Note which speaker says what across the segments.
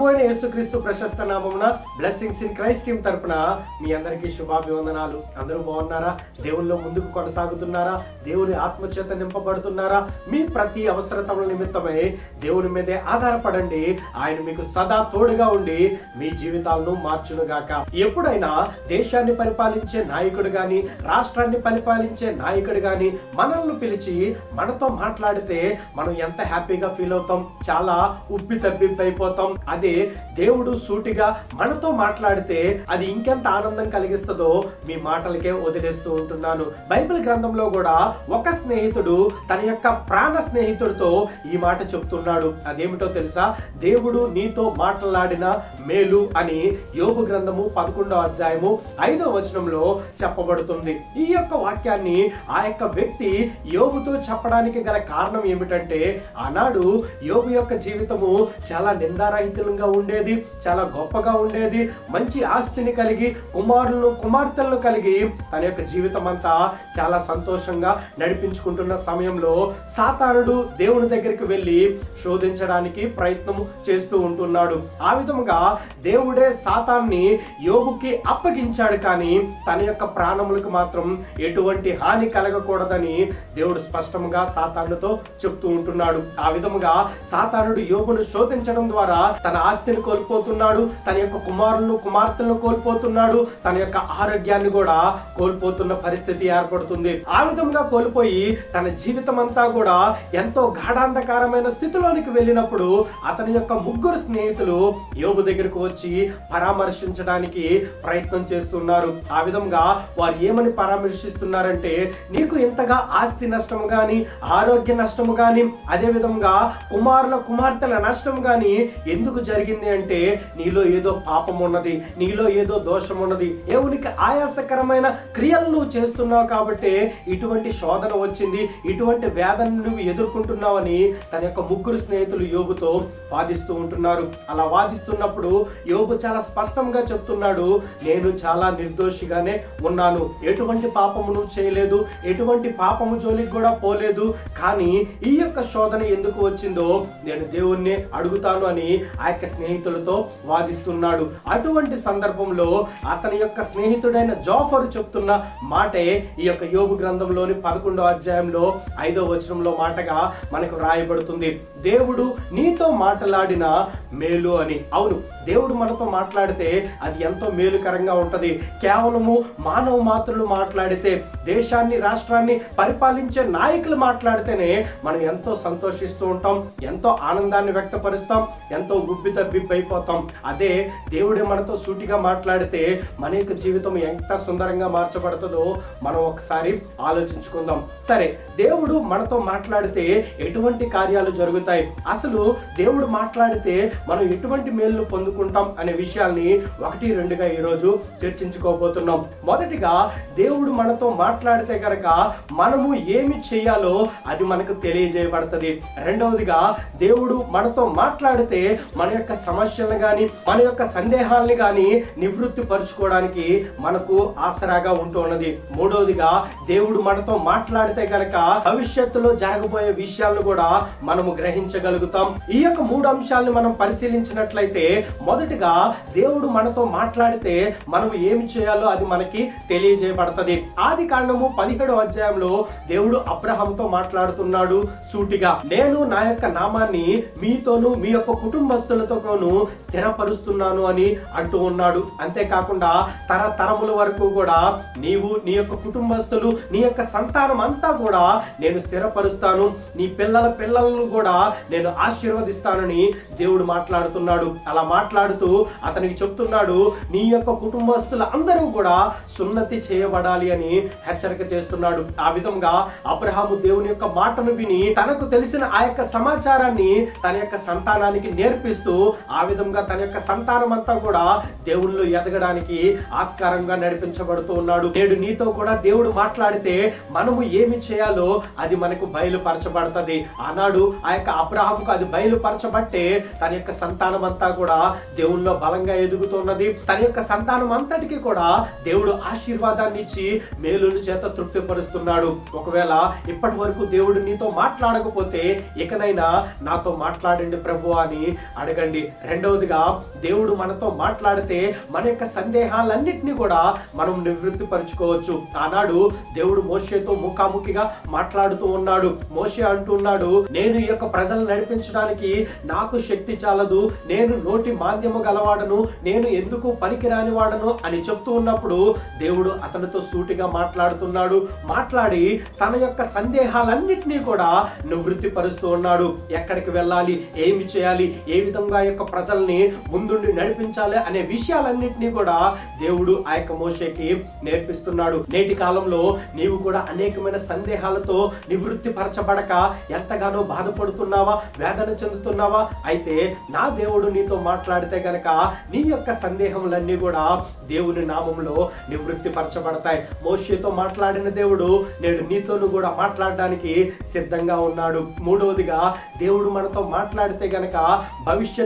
Speaker 1: ప్రభు అయిన యేసుక్రీస్తు ప్రశస్త నామమున బ్లెస్సింగ్స్ ఇన్ క్రైస్ట్ టీమ్ తరపున మీ అందరికీ శుభాభివందనాలు. అందరూ బాగున్నారా? దేవుల్లో ముందుకు కొనసాగుతున్నారా? దేవుని ఆత్మచేత నింపబడుతున్నారా? మీ ప్రతి అవసరతల నిమిత్తమై దేవుని మీదే ఆధారపడండి. ఆయన మీకు సదా తోడుగా ఉండి మీ జీవితాలను మార్చునుగాక. ఎప్పుడైనా దేశాన్ని పరిపాలించే నాయకుడు గాని రాష్ట్రాన్ని పరిపాలించే నాయకుడు గాని మనల్ని పిలిచి మనతో మాట్లాడితే మనం ఎంత హ్యాపీగా ఫీల్ అవుతాం? చాలా ఉబ్బి తబ్బిబ్బైపోతాం అదే దేవుడు సూటిగా మనతో మాట్లాడితే అది ఇంకెంత ఆనందం కలిగిస్తుందో మీ మాటలకే వదిలేస్తూ ఉంటున్నాను. బైబిల్ గ్రంథంలో కూడా ఒక స్నేహితుడు తన యొక్క ప్రాణ స్నేహితుడితో ఈ మాట చెప్తున్నాడు. అదేమిటో తెలుసా? దేవుడు నీతో మాట్లాడిన మేలు అని యోగు గ్రంథము పదకొండో అధ్యాయము ఐదో వచనంలో చెప్పబడుతుంది. ఈ యొక్క వాక్యాన్ని ఆ యొక్క వ్యక్తి యోగుతో చెప్పడానికి గల కారణం ఏమిటంటే ఆనాడు యోగు యొక్క జీవితము చాలా ఆరోగ్యంగా ఉండేది చాలా గొప్పగా ఉండేది మంచి ఆస్తిని కలిగి కుమారులను కుమార్తెలను కలిగి తన యొక్క జీవితం అంతా చాలా సంతోషంగా నడిపించుకుంటున్న సమయంలో సాతానుడు దేవుని దగ్గరికి వెళ్ళి శోధించడానికి ప్రయత్నం చేస్తూ ఉంటున్నాడు. ఆ విధముగా దేవుడే సాతాన్ని యోగుకి అప్పగించాడు కానీ తన యొక్క ప్రాణములకు మాత్రం ఎటువంటి హాని కలగకూడదని దేవుడు స్పష్టంగా సాతానుతో చెప్తూ ఉంటున్నాడు. ఆ విధముగా సాతానుడు యోగును శోధించడం ద్వారా తన ఆస్తిని కోల్పోతున్నాడు తన యొక్క కుమారులను కుమార్తెలను కోల్పోతున్నాడు తన యొక్క ఆరోగ్యాన్ని కూడా కోల్పోతున్న పరిస్థితి ఏర్పడుతుంది. ఆ విధంగా కోల్పోయి తన జీవితం అంతా కూడా ఎంతో గాఢాంధకారమైన స్థితిలోనికి వెళ్ళినప్పుడు అతని యొక్క ముగ్గురు స్నేహితులు యోగు దగ్గరకు వచ్చి పరామర్శించడానికి ప్రయత్నం చేస్తున్నారు. ఆ విధంగా వారు ఏమని పరామర్శిస్తున్నారంటే నీకు ఇంతగా ఆస్తి నష్టము గాని ఆరోగ్య నష్టము గాని అదే విధంగా కుమారుల కుమార్తెల నష్టం గాని ఎందుకు జరిగింది అంటే నీలో ఏదో పాపం ఉన్నది నీలో ఏదో దోషం ఉన్నది దేవునికి ఆయాసకరమైన క్రియలు నువ్వు చేస్తున్నావు కాబట్టి ఇటువంటి శోధన వచ్చింది ఇటువంటి వేదన నువ్వు ఎదుర్కొంటున్నావని తన యొక్క ముగ్గురు స్నేహితులు యోగుతో వాదిస్తూ ఉంటున్నారు. అలా వాదిస్తున్నప్పుడు యోగు చాలా స్పష్టంగా చెప్తున్నాడు నేను చాలా నిర్దోషిగానే ఉన్నాను. ఎటువంటి పాపము నువ్వు చేయలేదు ఎటువంటి పాపము జోలికి కూడా పోలేదు. కానీ ఈ యొక్క శోధన ఎందుకు వచ్చిందో నేను దేవుణ్ణి అడుగుతాను అని ఆ యొక్క స్నేహితులతో వాదిస్తున్నాడు. అటువంటి సందర్భంలో అతని యొక్క స్నేహితుడైన జోఫర్ చెప్తున్న మాటే ఈ యొక్క యోగు గ్రంథంలోని పదకొండో అధ్యాయంలో ఐదో వచనంలో మాటగా మనకు రాయబడుతుంది. దేవుడు నీతో మాట్లాడిన మేలు అని. అవును దేవుడు మనతో మాట్లాడితే అది ఎంతో మేలుకరంగా ఉంటది. కేవలము మానవ మాత్రులు మాట్లాడితే దేశాన్ని రాష్ట్రాన్ని పరిపాలించే నాయకులు మాట్లాడితేనే మనం ఎంతో సంతోషిస్తూ ఉంటాం ఎంతో ఆనందాన్ని వ్యక్తపరుస్తాం ఎంతో గుబ్బిత తబ్బిబ్బైపోతాం అదే దేవుడే మనతో సూటిగా మాట్లాడితే మన యొక్క జీవితం ఎంత సుందరంగా మార్చబడుతుందో మనం ఒకసారి ఆలోచించుకుందాం. సరే దేవుడు మనతో మాట్లాడితే ఎటువంటి కార్యాలు జరుగుతాయి? అసలు దేవుడు మాట్లాడితే మనం ఎటువంటి మేలు పొందుకుంటాం అనే విషయాల్ని ఒకటి రెండుగా ఈరోజు చర్చించుకోబోతున్నాం. మొదటిగా దేవుడు మనతో మాట్లాడితే కనుక మనము ఏమి చేయాలో అది మనకు తెలియజేయబడుతుంది. రెండవదిగా దేవుడు మనతో మాట్లాడితే మన యొక్క సమస్యలను కానీ మన యొక్క సందేహాలని కానీ నివృత్తి పరుచుకోవడానికి మనకు ఆసరాగా ఉంటున్నది మూడవదిగా దేవుడు మనతో మాట్లాడితే గనక భవిష్యత్తులో జరగబోయే విషయాలను కూడా మనము గ్రహించగలుగుతాం. ఈ యొక్క మూడు అంశాలను మనం పరిశీలించినట్లయితే మొదటిగా దేవుడు మనతో మాట్లాడితే మనం ఏమి చేయాలో అది మనకి తెలియజేయబడుతుంది. ఆది కాండము పదిహేడు అధ్యాయంలో దేవుడు అబ్రహంతో మాట్లాడుతున్నాడు సూటిగా. నేను నా యొక్క నామాన్ని మీతోనూ మీ యొక్క కుటుంబస్తులతోనూ స్థిరపరుస్తున్నాను అని అంటూ ఉన్నాడు. అంతేకాకుండా తరతరముల వరకు కూడా నీవు నీ యొక్క కుటుంబస్తులు నీ యొక్క సంతానం అంతా కూడా నేను స్థిరపరుస్తాను. నీ పిల్లల పిల్లలను కూడా నేను ఆశీర్వదిస్తానని దేవుడు మాట్లాడుతున్నాడు. అలా మాట్లాడుతూ అతనికి చెప్తున్నాడు నీ యొక్క కుటుంబస్తులు అందరూ కూడా సున్నతి చేయబడాలి అని హెచ్చరిక చేస్తున్నాడు. ఆ విధంగా అబ్రహాము దేవుని యొక్క మాటను విని తనకు తెలిసిన ఆ యొక్క సమాచారాన్ని తన యొక్క సంతానానికి నేర్పిస్తూ ఆ విధంగా తన యొక్క సంతానం అంతా కూడా దేవుళ్ళు ఎదగడానికి ఆస్కారంగా నడిపించబడుతూ ఉన్నాడు. నేడు నీతో కూడా దేవుడు మాట్లాడితే మనము ఏమి చేయాలో అది మనకు బయలుపరచబడుతుంది. ఆనాడు ఆ యొక్క అబ్రహాముకు అది బయలుపరచబట్టే తన యొక్క సంతానం అంతా కూడా దేవుల్లో బలంగా ఎదుగుతున్నది. తన యొక్క సంతానం అంతటికి కూడా దేవుడు ఆశీర్వాదాన్ని ఇచ్చి మేలుల చేత తృప్తిపరుస్తున్నాడు. ఒకవేళ ఇప్పటి వరకు దేవుడు నీతో మాట్లాడకపోతే ఇకనైనా నాతో మాట్లాడండి ప్రభు అని అడగండి. చూడండి. రెండవదిగా దేవుడు మనతో మాట్లాడితే మన యొక్క సందేహాలన్నింటినీ కూడా మనం నివృత్తిపరచుకోవచ్చు. ఆనాడు దేవుడు మోషేతో ముఖాముఖిగా మాట్లాడుతూ ఉన్నాడు. మోషే అంటున్నాడు నేను ఈ యొక్క ప్రజలను నడిపించడానికి నాకు శక్తి చాలదు. నేను నోటి మాధ్యము గలవాడను. నేను ఎందుకు పనికిరాని వాడను? అని చెప్తూ ఉన్నప్పుడు దేవుడు అతనితో సూటిగా మాట్లాడుతున్నాడు. మాట్లాడి తన యొక్క సందేహాలన్నింటినీ కూడా నివృత్తిపరుస్తూ ఉన్నాడు. ఎక్కడికి వెళ్ళాలి? ఏమి చేయాలి? ఏ విధంగా ఈ యొక్క ప్రజల్ని ముందుండి నడిపించాలి అనే విషయాలన్నింటినీ కూడా దేవుడు ఆ యొక్క మోషేకి నేర్పిస్తున్నాడు. నేటి కాలంలో నీవు కూడా అనేకమైన సందేహాలతో నివృత్తి పరచబడక ఎంతగానో బాధపడుతున్నావా? వేదన చెందుతున్నావా? అయితే నా దేవుడు నీతో మాట్లాడితే గనక నీ యొక్క సందేహములన్నీ కూడా దేవుని నామంలో నివృత్తి పరచబడతాయి మోషేతో మాట్లాడిన దేవుడు నేడు నీతోను కూడా మాట్లాడడానికి సిద్ధంగా ఉన్నాడు. మూడవదిగా దేవుడు మనతో మాట్లాడితే గనక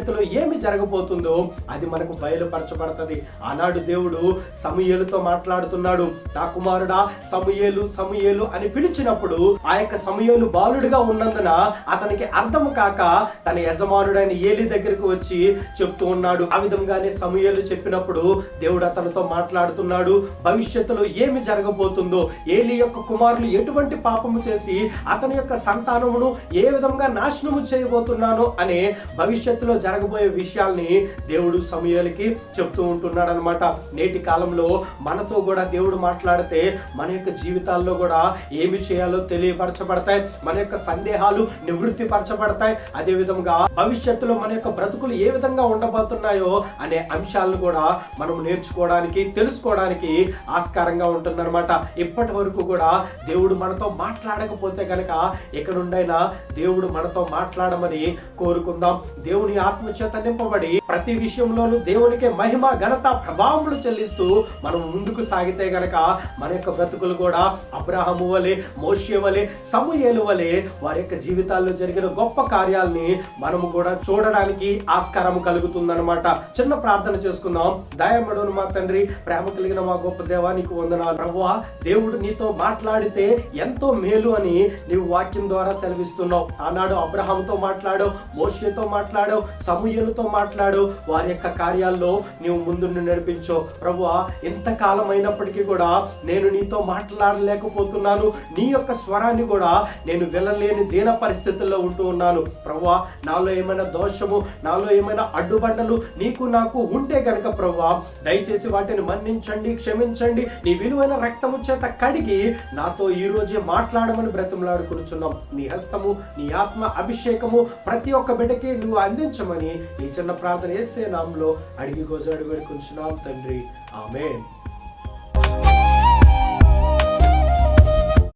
Speaker 1: భవిష్యత్తులో ఏమి జరగబోతుందో అది మనకు బయలుపరచబడుతుంది. ఆనాడు దేవుడు సమూయేలుతో మాట్లాడుతున్నాడు. నా కుమారుడా సమూయేలు సమూయేలు అని పిలిచినప్పుడు ఆ యొక్క సమూయేలు బాలుడిగా ఉన్నందున అతనికి అర్థం కాక తన యజమానుడైన ఏలి దగ్గరికి వచ్చి చెప్తూ ఉన్నాడు. ఆ విధంగానే సమూయేలు చెప్పినప్పుడు దేవుడు అతనితో మాట్లాడుతున్నాడు. భవిష్యత్తులో ఏమి జరగబోతుందో ఏలి యొక్క కుమారులు ఎటువంటి పాపము చేసి అతని యొక్క సంతానమును ఏ విధంగా నాశనము చేయబోతున్నాను అనే భవిష్యత్తులో జరగబోయే విషయాల్ని దేవుడు సమయాలకి చెప్తూ ఉంటున్నాడు అనమాట నేటి కాలంలో మనతో కూడా దేవుడు మాట్లాడితే మన యొక్క జీవితాల్లో కూడా ఏమి చేయాలో తెలియపరచబడతాయి మన యొక్క సందేహాలు నివృత్తి పరచబడతాయి అదే విధంగా భవిష్యత్తులో మన యొక్క బ్రతుకులు ఏ విధంగా ఉండబోతున్నాయో అనే అంశాలను కూడా మనం నేర్చుకోవడానికి తెలుసుకోవడానికి ఆస్కారంగా ఉంటుందన్నమాట ఇప్పటి వరకు కూడా దేవుడు మనతో మాట్లాడకపోతే కనుక ఇక నుండైనా దేవుడు మనతో మాట్లాడమని కోరుకుందాం. దేవుని ఆత్మ ఆత్మచేత నింపబడి ప్రతి విషయంలోనూ దేవునికే మహిమ ఘనత ప్రభావములు చెల్లిస్తూ మనం ముందుకు సాగితే గనక మన యొక్క బ్రతుకులు కూడా అబ్రహము వలె మోషే వలె సమూహేలు వలె వారి యొక్క జీవితాల్లో జరిగిన గొప్ప కార్యాలని మనము కూడా చూడడానికి ఆస్కారం కలుగుతుందనమాట చిన్న ప్రార్థన చేసుకుందాం. దయమడును మా తండ్రి ప్రేమ కలిగిన మా గొప్ప దేవా నీకు వందనాలు. ప్రభువా దేవుడు నీతో మాట్లాడితే ఎంతో మేలు అని నీవు వాక్యం ద్వారా సెలవిస్తున్నావు. ఆనాడు అబ్రహాంతో మాట్లాడావు మోషేతో మాట్లాడావు సమూహలతో మాట్లాడు. వారి యొక్క కార్యాల్లో నీవు ముందుండి నడిపించో. ప్రభువా ఎంతకాలం అయినప్పటికీ కూడా నేను నీతో మాట్లాడలేకపోతున్నాను. నీ యొక్క స్వరాన్ని కూడా నేను వెళ్ళలేని దీన పరిస్థితుల్లో ఉంటూ ఉన్నాను. ప్రభువా నాలో ఏమైనా దోషము నాలో ఏమైనా అడ్డుబండలు నీకు నాకు ఉంటే గనక ప్రభువా దయచేసి వాటిని మన్నించండి క్షమించండి. నీ విలువైన రక్తము చేత కడిగి నాతో ఈ రోజే మాట్లాడమని బ్రతిమలాడుకున్నాం నీ హస్తము నీ ఆత్మ అభిషేకము ప్రతి ఒక్క బిడ్డకి నువ్వు అందించమని ఈ చిన్న ప్రార్థన వేసే నామంలో అడిగి గోజాడు వేడుకుంటున్నాం తండ్రి. ఆమె